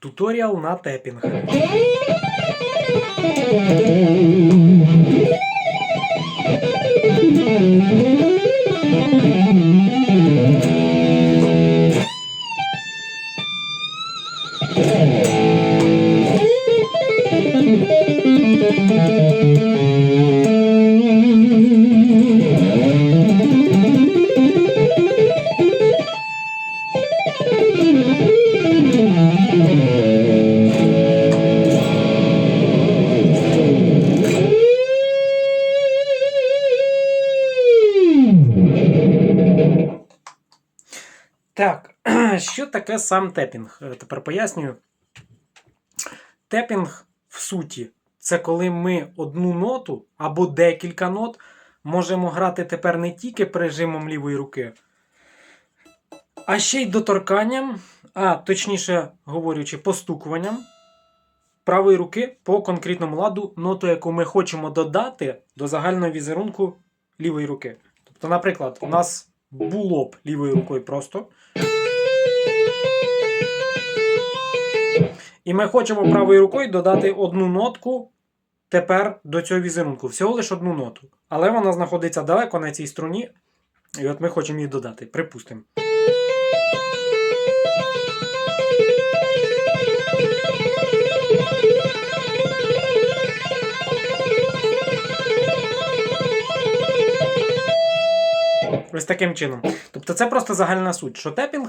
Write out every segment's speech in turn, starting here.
Туторіал на тепінг. Таке сам тепінг? Е, Тепер пояснюю. Тепінг в суті це коли ми одну ноту або декілька нот можемо грати тепер не тільки прижимом лівої руки, а ще й доторканням, а точніше говорячи, постукуванням правої руки по конкретному ладу ноту, яку ми хочемо додати до загального візерунку лівої руки. Тобто, наприклад, у нас було б лівою рукою просто. І ми хочемо правою рукою додати одну нотку тепер до цього візерунку. Всього лише одну ноту. Але вона знаходиться далеко на цій струні. І от ми хочемо її додати. Припустимо. Ось таким чином. Тобто це просто загальна суть, що тепінг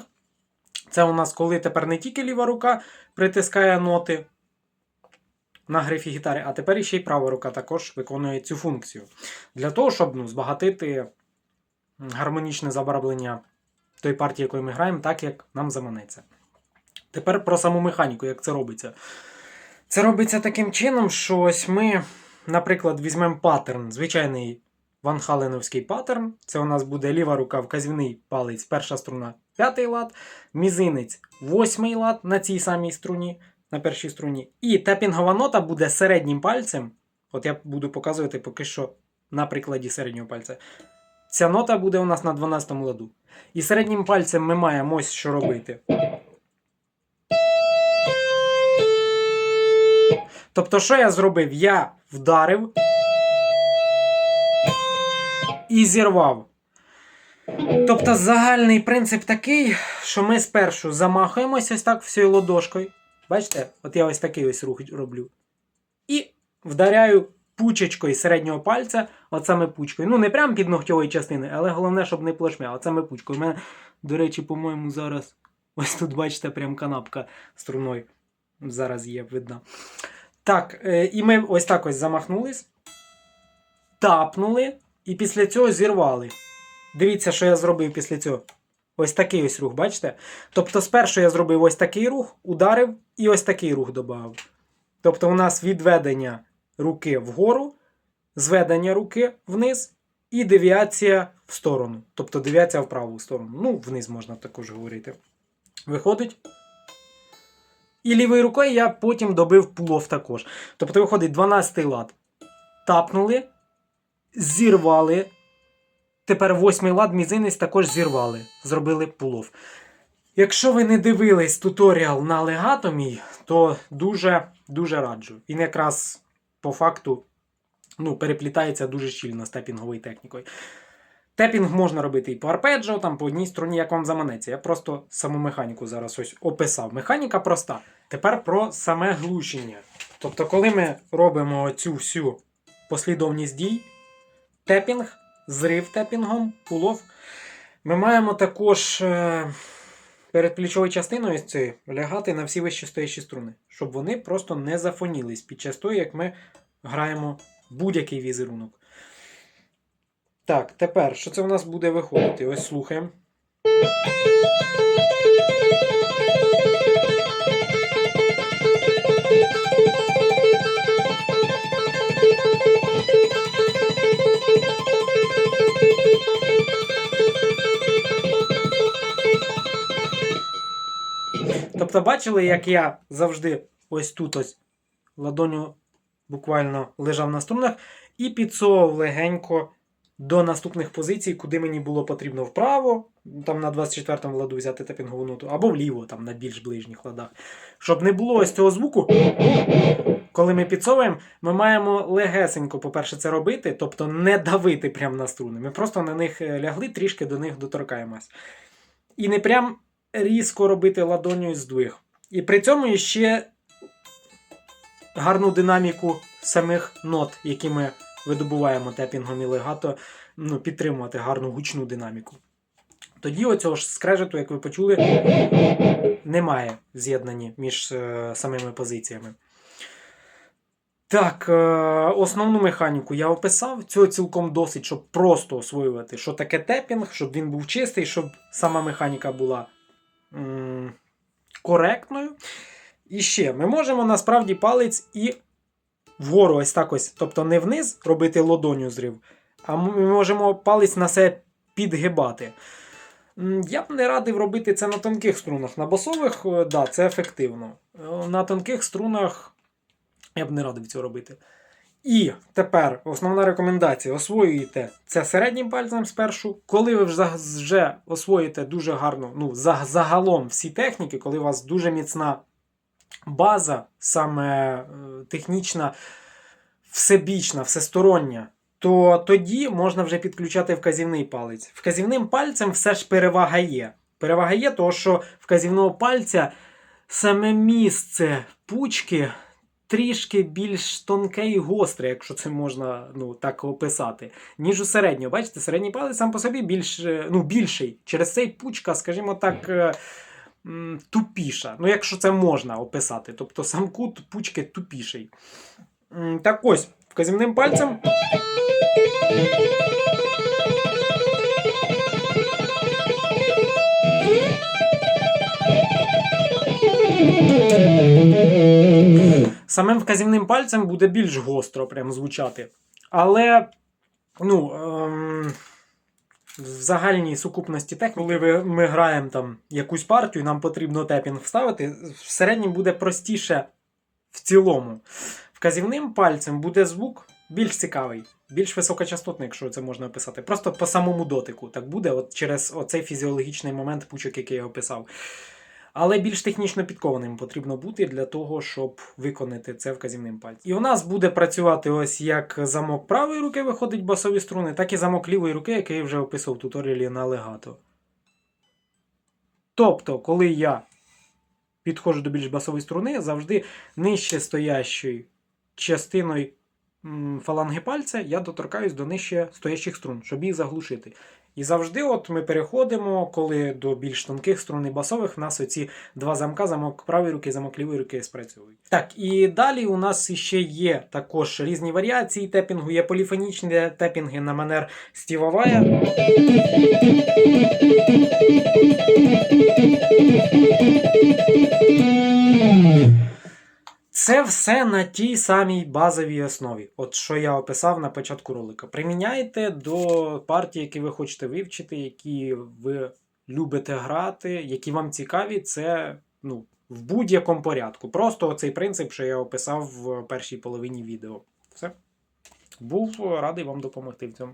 це у нас коли тепер не тільки ліва рука притискає ноти на грифі гітари, а тепер іще й права рука також виконує цю функцію. Для того, щоб ну, збагатити гармонічне забарвлення тої партії, якою ми граємо, так як нам заманеться. Тепер про саму механіку, як це робиться. Це робиться таким чином, що ось ми, наприклад, візьмемо паттерн, звичайний ванхаленовський паттерн. Це у нас буде ліва рука, вказівний палець, перша струна, п'ятий лад, мізинець, восьмий лад на цій самій струні, на першій струні. І тепінгова нота буде середнім пальцем. От я буду показувати поки що на прикладі середнього пальця. Ця нота буде у нас на 12 ладу. І середнім пальцем ми маємо ось що робити. Тобто, що я зробив? Я вдарив і зірвав. Тобто загальний принцип такий, що ми спершу замахуємося ось так всією ладошкою. Бачите? От я ось такий ось рух роблю. І вдаряю пучечкою середнього пальця, от саме пучкою. Ну, не прямо під ногтьової частини, але головне, щоб не плашмя, от саме пучкою. У мене, до речі, по-моєму, зараз ось тут, бачите, прям канапка струною. Зараз є, видно. Так, е, і ми ось так ось замахнулись, тапнули, і після цього зірвали. Дивіться, що я зробив після цього. Ось такий ось рух, бачите? Тобто, спершу я зробив ось такий рух, ударив і ось такий рух додав. Тобто, у нас відведення руки вгору, зведення руки вниз і девіація в сторону. Тобто девіація в праву сторону. Ну, вниз можна також говорити. Виходить. І лівою рукою я потім добив пулов також. Тобто, виходить 12-й лад. Тапнули, зірвали. Тепер восьмий лад мізинець також зірвали. Зробили пулов. Якщо ви не дивились туторіал на легато мій, то дуже дуже раджу. Він якраз по факту ну, переплітається дуже щільно з тепінговою технікою. Тепінг можна робити і по арпеджіо, там по одній струні, як вам заманеться. Я просто саму механіку зараз ось описав. Механіка проста. Тепер про саме глушення. Тобто, коли ми робимо цю всю послідовність дій, тепінг, зрив тепінгом, пулов, ми маємо також е, перед плечовою частиною цією лягати на всі вище стоячі струни, щоб вони просто не зафонілись під час того, як ми граємо будь-який візерунок. Так, тепер, що це у нас буде виходити? Ось слухаємо. Тобто, бачили, як я завжди ось тут ось ладоню буквально лежав на струнах і підсовував легенько до наступних позицій, куди мені було потрібно вправо, там на 24-му ладу взяти тепінгову ноту, або вліво, там на більш ближніх ладах. Щоб не було ось цього звуку, коли ми підсовуємо, ми маємо легесенько, по-перше, це робити, тобто не давити прямо на струни. Ми просто на них е, лягли, трішки до них доторкаємось. І не прям різко робити ладоню здвиг. І при цьому ще гарну динаміку самих нот, які ми видобуваємо тепінгом і легато, ну, підтримувати гарну гучну динаміку. Тоді оцього ж скрежету, як ви почули, немає в з'єднанні між е, самими позиціями. Так, е, основну механіку я описав. Цього цілком досить, щоб просто освоювати, що таке тепінг, щоб він був чистий, щоб сама механіка була коректною. І ще ми можемо насправді палець і вгору ось так ось, тобто не вниз робити лодоню зрив, а ми можемо палець на себе підгибати. Я б не радив робити це на тонких струнах. На басових, е, да, це ефективно. Е, На тонких струнах я б не радив цього робити. І тепер основна рекомендація: освоюєте це середнім пальцем спершу. Коли ви вже, освоїте дуже гарно, ну, загалом всі техніки, коли у вас дуже міцна база, саме е, технічна, всебічна, всестороння, то тоді можна вже підключати вказівний палець. Вказівним пальцем все ж перевага є. Перевага є, тому що вказівного пальця саме місце пучки трішки більш тонке і гостре, якщо це можна ну, так описати, ніж у середнього. Бачите, середній палець сам по собі більш, е, ну, більший. Через цей пучка, скажімо так, е, тупіша. Ну, якщо це можна описати. Тобто сам кут пучки тупіший. Так ось, вказівним пальцем. Самим вказівним пальцем буде більш гостро прям звучати. Але, ну, ем, в загальній сукупності техніки, коли ви, ми граємо там якусь партію, нам потрібно тепінг вставити, в середньому буде простіше в цілому. Вказівним пальцем буде звук більш цікавий, більш високочастотний, якщо це можна описати. Просто по самому дотику. Так буде, от через оцей фізіологічний момент пучок, який я описав. Але більш технічно підкованим потрібно бути для того, щоб виконати це вказівним пальцем. І у нас буде працювати ось як замок правої руки виходить басові струни, так і замок лівої руки, який я вже описував в туторіалі на легато. Тобто, коли я підходжу до більш басової струни, завжди нижче стоящою частиною фаланги пальця я доторкаюсь до нижче стоящих струн, щоб їх заглушити. І завжди, от ми переходимо, коли до більш тонких струн і басових, в нас оці два замка, замок правої руки, замок лівої руки спрацьовують. Так, і далі у нас ще є також різні варіації тепінгу, є поліфонічні тепінги на манер Стіва Вая. Це все на тій самій базовій основі, от що я описав на початку ролика. Приміняйте до партій, які ви хочете вивчити, які ви любите грати, які вам цікаві, це ну, в будь-якому порядку. Просто цей принцип, що я описав в першій половині відео. Все. Був радий вам допомогти в цьому.